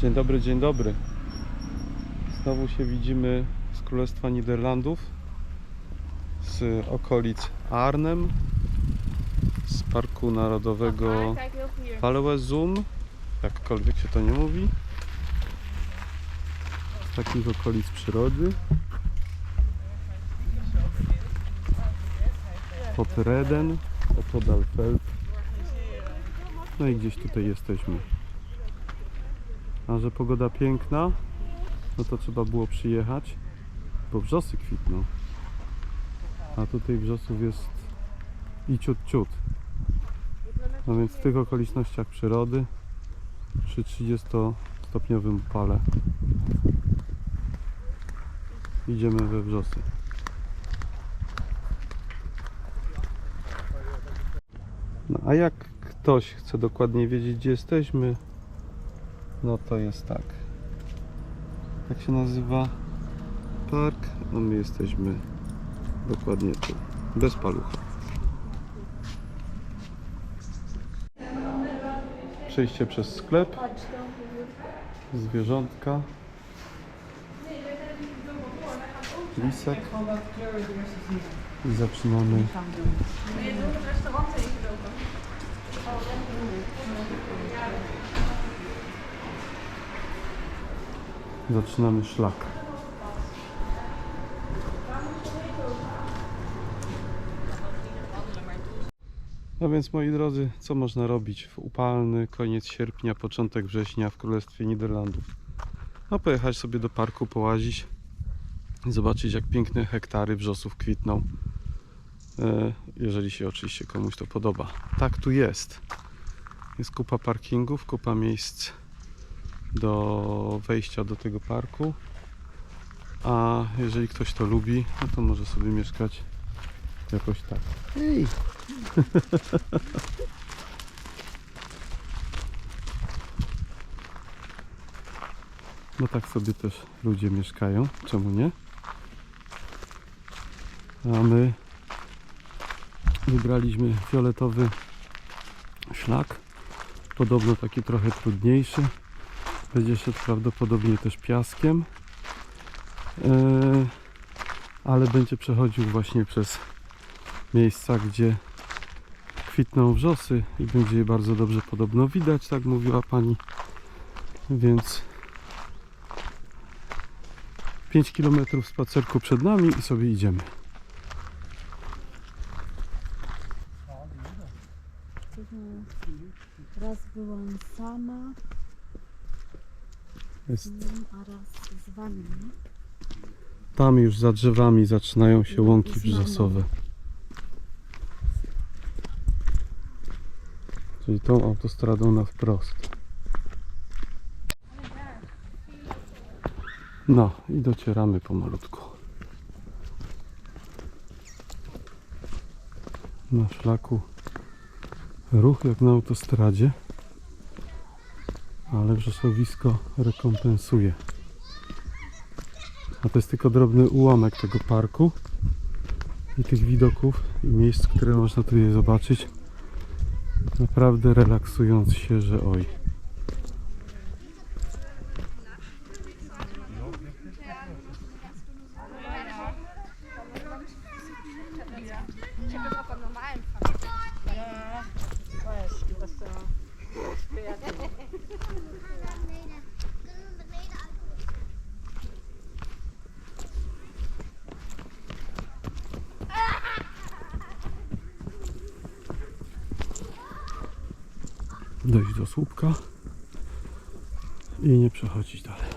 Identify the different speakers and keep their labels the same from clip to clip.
Speaker 1: Dzień dobry, dzień dobry. Znowu się widzimy z Królestwa Niderlandów, z okolic Arnhem, z Parku Narodowego
Speaker 2: Kijk heel hier.
Speaker 1: Palewezum, jakkolwiek się to nie mówi. Z takich okolic przyrody. Pod Reden, opodal Feld. No i gdzieś tutaj jesteśmy. A że pogoda piękna, no to trzeba było przyjechać, bo wrzosy kwitną. A tutaj wrzosów jest i ciut ciut. No więc w tych okolicznościach przyrody przy 30 stopniowym upale idziemy we wrzosy. No a jak ktoś chce dokładnie wiedzieć gdzie jesteśmy, no to jest tak. Jak się nazywa park? No my jesteśmy dokładnie tu, bez palucha. Przejście przez sklep, zwierzątka, lisek i zaczynamy zaczynamy szlak. No więc moi drodzy, co można robić w upalny koniec sierpnia, początek września w Królestwie Niderlandów? No pojechać sobie do parku, połazić, zobaczyć jak piękne hektary wrzosów kwitną. E, Jeżeli się oczywiście komuś to podoba. Tak tu jest. Jest kupa parkingów, kupa miejsc do wejścia do tego parku. A jeżeli ktoś to lubi, no to może sobie mieszkać jakoś tak. Hej! No tak sobie też ludzie mieszkają, czemu nie? A my wybraliśmy fioletowy szlak, podobno taki trochę trudniejszy. Będzie szedł prawdopodobnie też piaskiem, Eee, ale będzie przechodził właśnie przez miejsca, gdzie kwitną wrzosy i będzie je bardzo dobrze podobno widać, tak mówiła pani. Więc 5 km spacerku przed nami i sobie idziemy.
Speaker 3: Raz byłam sama,
Speaker 1: Jest
Speaker 3: a raz z wami.
Speaker 1: Tam już za drzewami zaczynają się łąki brzosowe. Czyli tą autostradą na wprost. No i docieramy pomalutku. Na szlaku ruch jak na autostradzie, ale wrzosowisko rekompensuje. A to jest tylko drobny ułamek tego parku i tych widoków i miejsc, które można tutaj zobaczyć. Naprawdę relaksując się, że oj. Dojść do słupka i nie przechodzić dalej.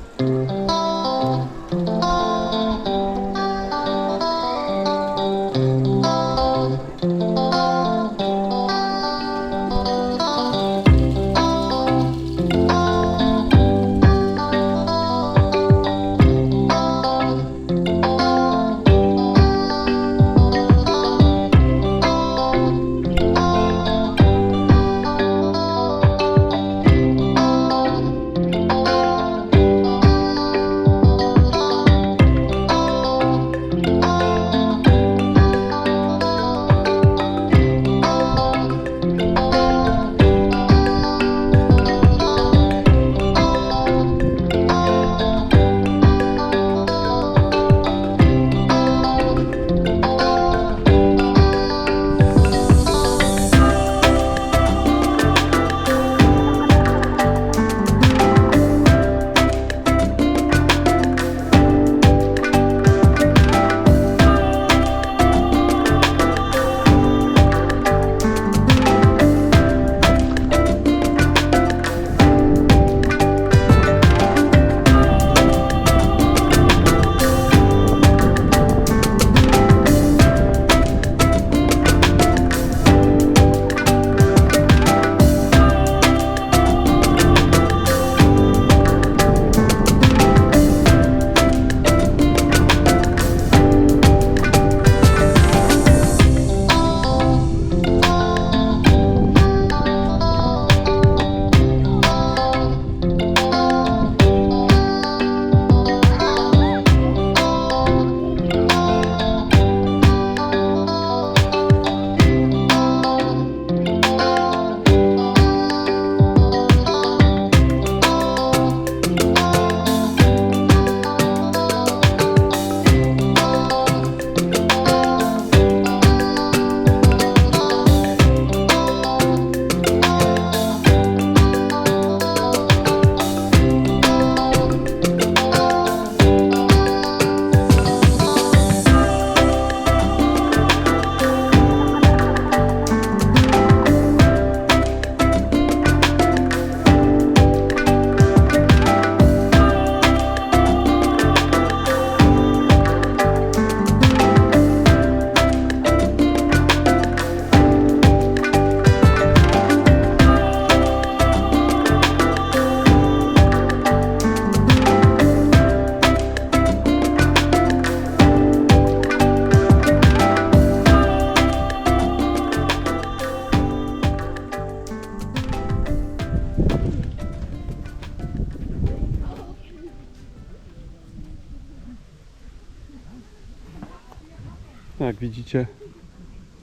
Speaker 1: Widzicie,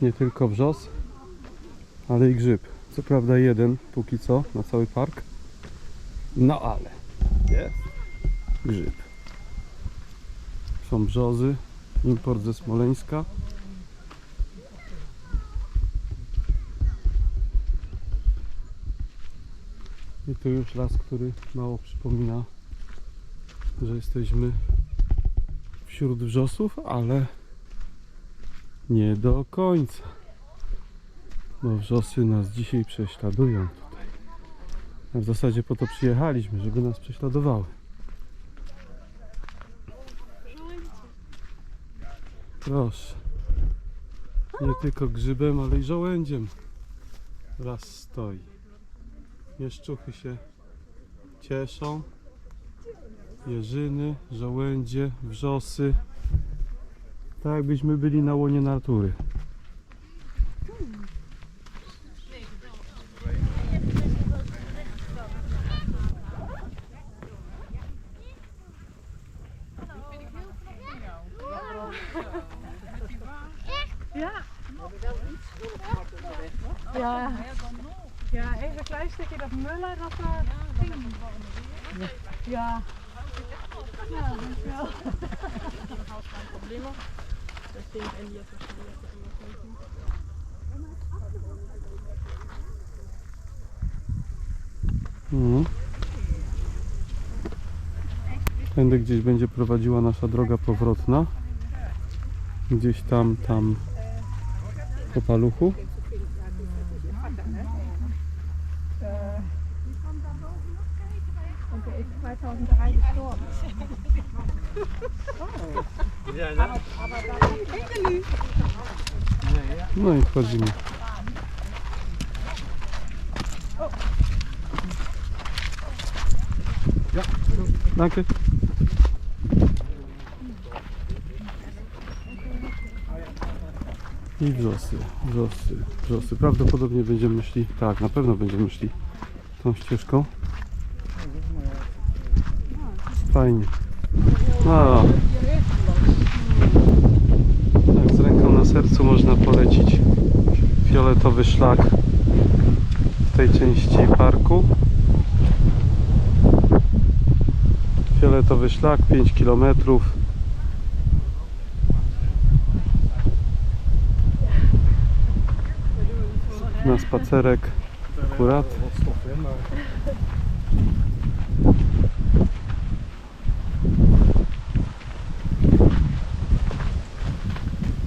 Speaker 1: nie tylko wrzos, ale i grzyb. Co prawda jeden póki co na cały park. No ale jest grzyb. Są brzozy, import ze Smoleńska. I to już las, który mało przypomina, że jesteśmy wśród wrzosów, ale nie do końca. Bo wrzosy nas dzisiaj prześladują tutaj. A w zasadzie po to przyjechaliśmy, żeby nas prześladowały. Proszę. Nie tylko grzybem, ale i żołędziem. Raz stoi. Jeszczuchy się cieszą. Jeżyny, żołędzie, wrzosy. Tak jakbyśmy byli na łonie natury.
Speaker 4: Ja. Ja, even een klein stukje dat Muller dat daar ging. Ja. Ja, dankjewel.
Speaker 1: Mhm. Tędy gdzieś będzie prowadziła nasza droga powrotna. Gdzieś tam, tam po paluchu. No i wchodzimy. Danke. I wrzosy, wrzosy, wrzosy. Prawdopodobnie będziemy szli, tak, na pewno będziemy szli tą ścieżką. Fajnie. No. Tak, z ręką na sercu można polecić fioletowy szlak w tej części parku. Fioletowy szlak, 5 km. Na spacerek akurat.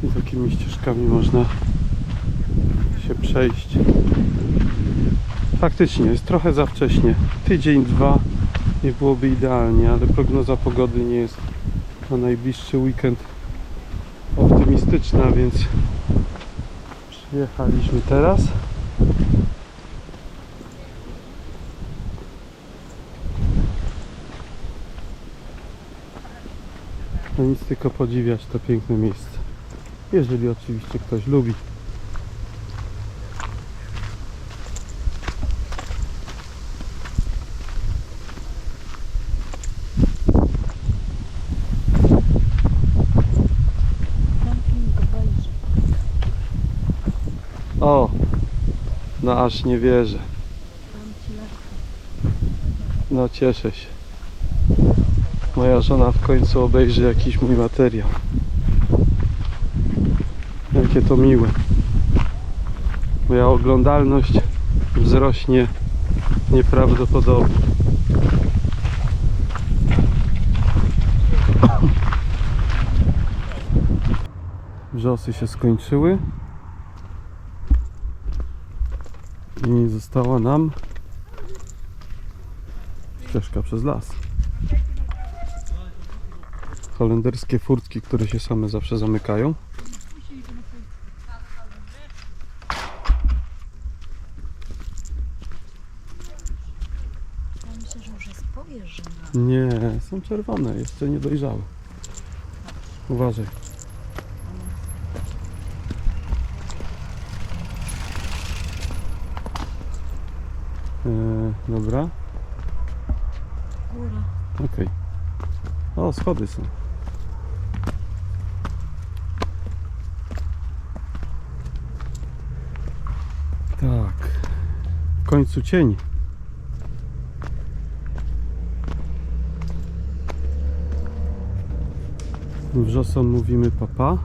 Speaker 1: I takimi ścieżkami można się przejść. Faktycznie jest trochę za wcześnie. Tydzień, dwa nie byłoby idealnie, ale prognoza pogody nie jest na najbliższy weekend optymistyczna, więc przyjechaliśmy teraz. No nic tylko podziwiać to piękne miejsce. Jeżeli oczywiście ktoś lubi.
Speaker 3: Camping obejrzy.
Speaker 1: O! No aż nie wierzę. No cieszę się. Moja żona w końcu obejrzy jakiś mój materiał. Jakie to miłe. Moja oglądalność wzrośnie nieprawdopodobnie. Wrzosy się skończyły. I została nam ścieżka przez las. Holenderskie furtki, które się same zawsze zamykają. Nie, są czerwone, jeszcze nie dojrzały. Uważaj. Dobra.
Speaker 3: Góra.
Speaker 1: Okej. Okay. O, schody są. Tak. W końcu cień. Wrzosom mówimy papa.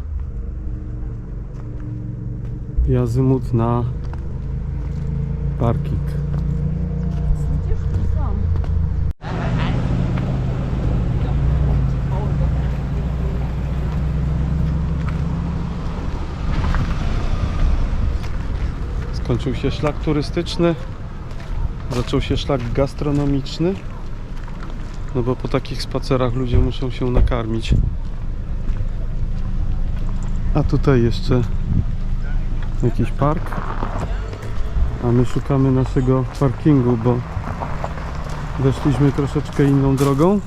Speaker 1: Jazymut na parking. Skończył się szlak turystyczny, zaczął się szlak gastronomiczny. No bo po takich spacerach ludzie muszą się nakarmić. A tutaj jeszcze jakiś park. A my szukamy naszego parkingu, bo weszliśmy troszeczkę inną drogą.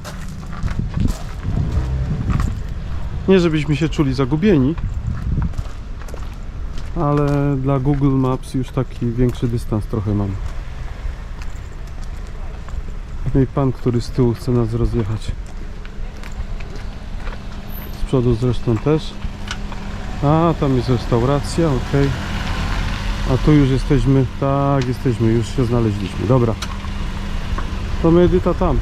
Speaker 1: Nie żebyśmy się czuli zagubieni, ale dla Google Maps już taki większy dystans trochę mam. No i pan, który z tyłu chce nas rozjechać. Z przodu zresztą też. A, tam jest restauracja, ok. A tu już jesteśmy, tak, jesteśmy, już się znaleźliśmy. Dobra. To my Edyta tam.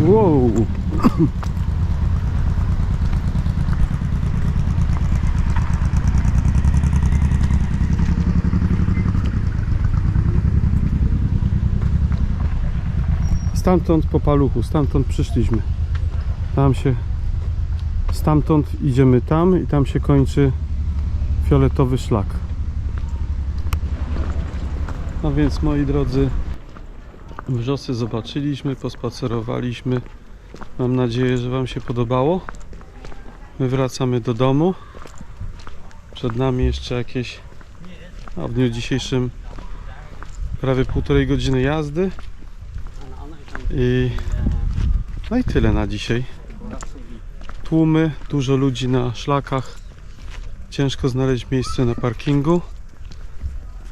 Speaker 1: Wow. Stamtąd po paluchu, stamtąd przyszliśmy. Tam się, stamtąd idziemy tam i tam się kończy fioletowy szlak. No więc moi drodzy, wrzosy zobaczyliśmy, pospacerowaliśmy. Mam nadzieję, że Wam się podobało. My wracamy do domu. Przed nami jeszcze jakieś, a w dniu dzisiejszym prawie półtorej godziny jazdy. I no i tyle na dzisiaj. Tłumy, dużo ludzi na szlakach. Ciężko znaleźć miejsce na parkingu.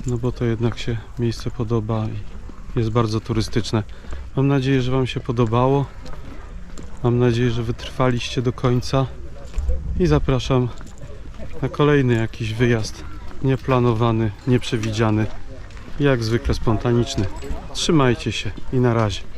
Speaker 1: No bo to jednak się miejsce podoba i jest bardzo turystyczne. Mam nadzieję, że Wam się podobało. Mam nadzieję, że wytrwaliście do końca. I zapraszam na kolejny jakiś wyjazd. Nieplanowany, nieprzewidziany. Jak zwykle spontaniczny. Trzymajcie się i na razie.